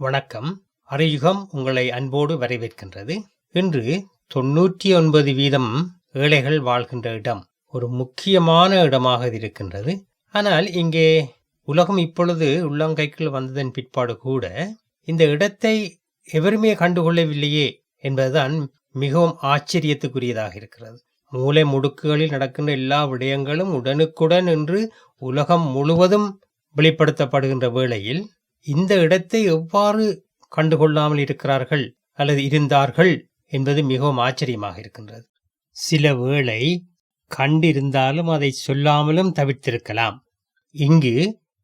வணக்கம். அறியுகம் உங்களை அன்போடு வரவேற்கின்றது. இன்று தொன்னூற்றி ஒன்பது வீதம் ஏழைகள் வாழ்கின்ற இடம். ஒரு முக்கியமான இடமாக இருக்கின்றது. ஆனால் இங்கே உலகம் இப்பொழுது உள்ளங்கைக்குள் வந்ததன் பிற்பாடு கூட இந்த இடத்தை எவருமே கண்டுகொள்ளவில்லையே என்பதுதான் மிகவும் ஆச்சரியத்துக்குரியதாக இருக்கிறது. மூலை முடுக்குகளில் நடக்கின்ற எல்லா விடயங்களும் உடனுக்குடன் என்று உலகம் முழுவதும் வெளிப்படுத்தப்படுகின்ற வேளையில் இந்த இடத்தை எவ்வாறு கண்டுகொள்ளாமல் இருக்கிறார்கள் அல்லது இருந்தார்கள் என்பது மிகவும் ஆச்சரியமாக இருக்கின்றது. சில வேளை கண்டிருந்தாலும் அதை சொல்லாமலும் தவிர்த்திருக்கலாம். இங்கு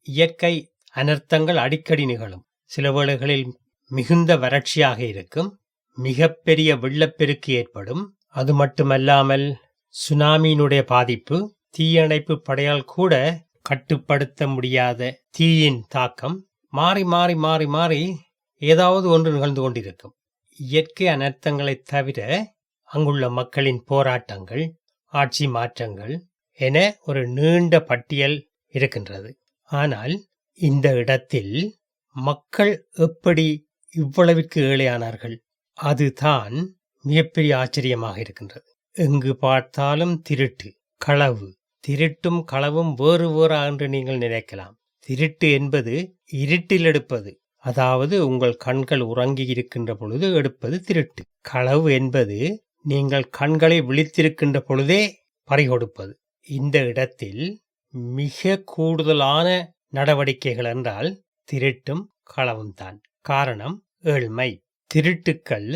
இயற்கை அனர்த்தங்கள் அடிக்கடி நிகழும். சில வேளைகளில் மிகுந்த வறட்சியாக இருக்கும். மிகப்பெரிய வெள்ளப்பெருக்கு ஏற்படும். அது மட்டுமல்லாமல் சுனாமியினுடைய பாதிப்பு தீயணைப்பு படையால் கூட கட்டுப்படுத்த முடியாத தீயின் தாக்கம் மாறி மாறி மாறி மாறி ஏதாவது ஒன்று நிகழ்ந்து கொண்டிருக்கும். இயற்கை அனர்த்தங்களைத் தவிர அங்குள்ள மக்களின் போராட்டங்கள் ஆட்சி மாற்றங்கள் என ஒரு நீண்ட பட்டியல் இருக்கின்றது. ஆனால் இந்த இடத்தில் மக்கள் எப்படி இவ்வளவிற்கு ஏழையானார்கள்? அதுதான் மிகப்பெரிய ஆச்சரியமாக இருக்கின்றது. எங்கு பார்த்தாலும் திருட்டு களவு. திருட்டும் களவும் வேறு வேறா என்று நீங்கள் நினைக்கலாம். திருட்டு என்பது இருட்டில் எடுப்பது. அதாவது உங்கள் கண்கள் உறங்கி இருக்கின்ற பொழுது எடுப்பது திருட்டு. களவு என்பது நீங்கள் கண்களை விழித்திருக்கின்ற பொழுதே பறிகொடுப்பது. இந்த இடத்தில் மிக கூடுதலான நடவடிக்கைகள் என்றால் திருட்டும் களவும் தான். காரணம் ஏழ்மை. திருட்டுக்கள்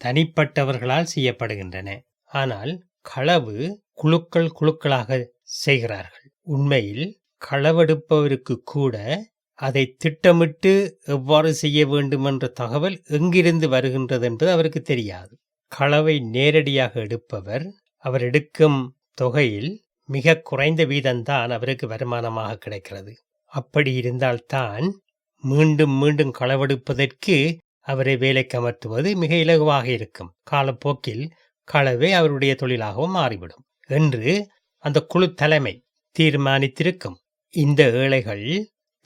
தனிப்பட்டவர்களால் செய்யப்படுகின்றன. ஆனால் களவு குழுக்கள் குழுக்களாக செய்கிறார்கள். உண்மையில் களவெடுப்பவருக்கு கூட அதை திட்டமிட்டு எவ்வாறு செய்ய வேண்டும் என்ற தகவல் எங்கிருந்து வருகின்றது என்பது அவருக்கு தெரியாது. களவை நேரடியாக எடுப்பவர் அவர் எடுக்கும் தொகையில் மிக குறைந்த வீதம்தான் அவருக்கு வருமானமாக கிடைக்கிறது. அப்படி இருந்தால்தான் மீண்டும் மீண்டும் களவெடுப்பதற்கு அவரை வேலைக்கு அமர்த்துவது மிக இலகுவாக இருக்கும். காலப்போக்கில் களவே அவருடைய தொழிலாகவும் மாறிவிடும். என்று அந்த குழு தலைமை தீர்மானித்திருக்கும். இந்த ஏழைகள்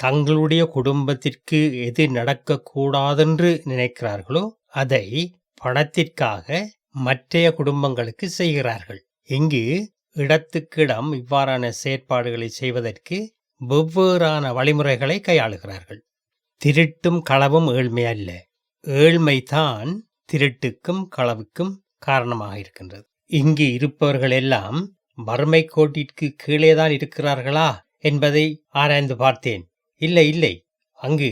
தங்களுடைய குடும்பத்திற்கு எது நடக்கக்கூடாதென்று நினைக்கிறார்களோ அதை பணத்திற்காக மற்றைய குடும்பங்களுக்கு செய்கிறார்கள். இங்கு இடத்துக்கிடம் இவ்வாறான செயற்பாடுகளை செய்வதற்கு வெவ்வேறான வழிமுறைகளை கையாளுகிறார்கள். திருட்டும் களவும் ஏழ்மை அல்ல. ஏழ்மைதான் திருட்டுக்கும் களவுக்கும் காரணமாக இருக்கின்றது. இங்கு இருப்பவர்கள் எல்லாம் வறுமை கோட்டிற்கு கீழேதான் இருக்கிறார்களா? என்பதை ஆராய்ந்து பார்த்தேன். இல்லை இல்லை. அங்கு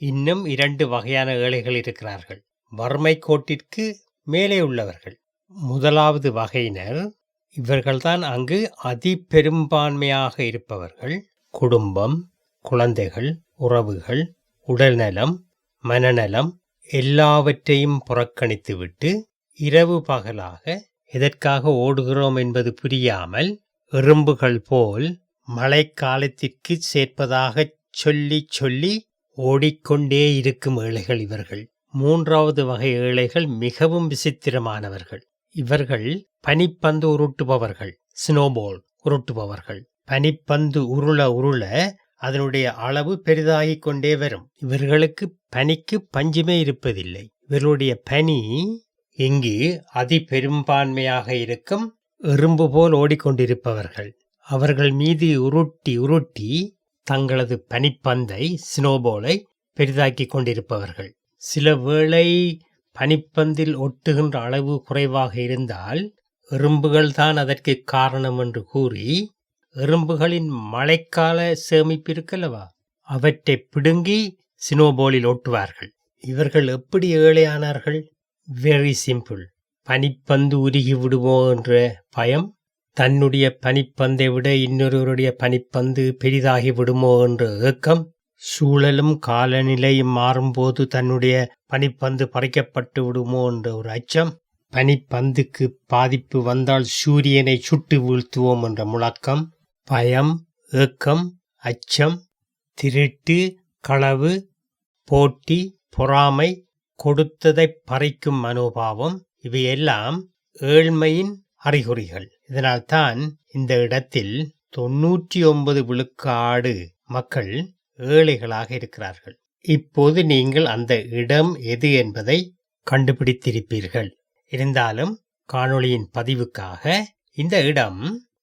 இன்னும் இரண்டு வகையான ஏழைகள் இருக்கிறார்கள். வறுமை கோட்டிற்கு மேலே உள்ளவர்கள். முதலாவது வகையினர் இவர்கள்தான் அங்கு அதி பெரும்பான்மையாக இருப்பவர்கள். குடும்பம் குழந்தைகள் உறவுகள் உடல்நலம் மனநலம் எல்லாவற்றையும் புறக்கணித்துவிட்டு இரவு பகலாக எதற்காக ஓடுகிறோம் என்பது புரியாமல் எறும்புகள் போல் மழைக்காலத்திற்கு சேர்ப்பதாகச் சொல்லி சொல்லி ஓடிக்கொண்டே இருக்கும் ஏழைகள் இவர்கள். மூன்றாவது வகை ஏழைகள் மிகவும் விசித்திரமானவர்கள். இவர்கள் பனிப்பந்து உருட்டுபவர்கள் ஸ்னோபால் உருட்டுபவர்கள். பனிப்பந்து உருள உருள அதனுடைய அளவு பெரிதாகிக் கொண்டே வரும். இவர்களுக்கு பனிக்கு பஞ்சுமே இருப்பதில்லை. இவர்களுடைய பனி இங்கு அதிபெரும்பான்மையாக இருக்கும். எறும்பு போல் ஓடிக்கொண்டிருப்பவர்கள். அவர்கள் மீது உருட்டி உருட்டி தங்களது பனிப்பந்தை ஸ்னோபோலை பெரிதாக்கிக் கொண்டிருப்பவர்கள். சில வேளை பனிப்பந்தில் ஒட்டுகின்ற அளவு குறைவாக இருந்தால் எறும்புகள் தான் அதற்கு காரணம் என்று கூறி எறும்புகளின் மழைக்கால சேமிப்பு இருக்கல்லவா? அவற்றை பிடுங்கி சினோபோலில் ஒட்டுவார்கள் இவர்கள் எப்படி ஏழையானார்கள்? வெரி சிம்பிள் பனிப்பந்து உருகி விடுமோ என்ற பயம் தன்னுடைய பனிப்பந்தை விட இன்னொருவருடைய பனிப்பந்து பெரிதாகி விடுமோ என்ற ஏக்கம் சூழலும் காலநிலையும் மாறும்போது தன்னுடைய பனிப்பந்து பறிக்கப்பட்டு விடுமோ என்ற ஒரு அச்சம் பனிப்பந்துக்கு பாதிப்பு வந்தால் சூரியனை சுட்டு வீழ்த்துவோம் என்ற முழக்கம் பயம் ஏக்கம் அச்சம் திருட்டு களவு போட்டி பொறாமை கொடுத்ததை பறிக்கும் மனோபாவம் இவையெல்லாம் ஏழ்மையின் அறிகுறிகள். இதனால்தான் இந்த இடத்தில் தொன்னூற்றி ஒன்பது விழுக்காடு மக்கள் ஏழைகளாக இருக்கிறார்கள். இப்போது நீங்கள் அந்த இடம் எது என்பதை கண்டுபிடித்திருப்பீர்கள். இருந்தாலும் காணொளியின் பதிவுக்காக இந்த இடம்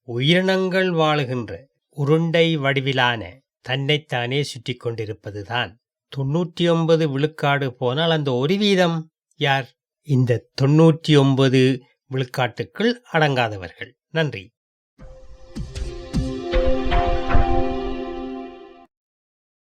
உயிரினங்கள் வாழுகின்ற உருண்டை வடிவிலான தன்னைத்தானே சுற்றி கொண்டிருப்பதுதான். தொண்ணூற்றி ஒன்பது விழுக்காடு போனால் அந்த ஒரு வீதம் யார்? இந்த தொண்ணூற்றி ஒன்பது விழுக்காட்டுக்குள் அடங்காதவர்கள். நன்றி.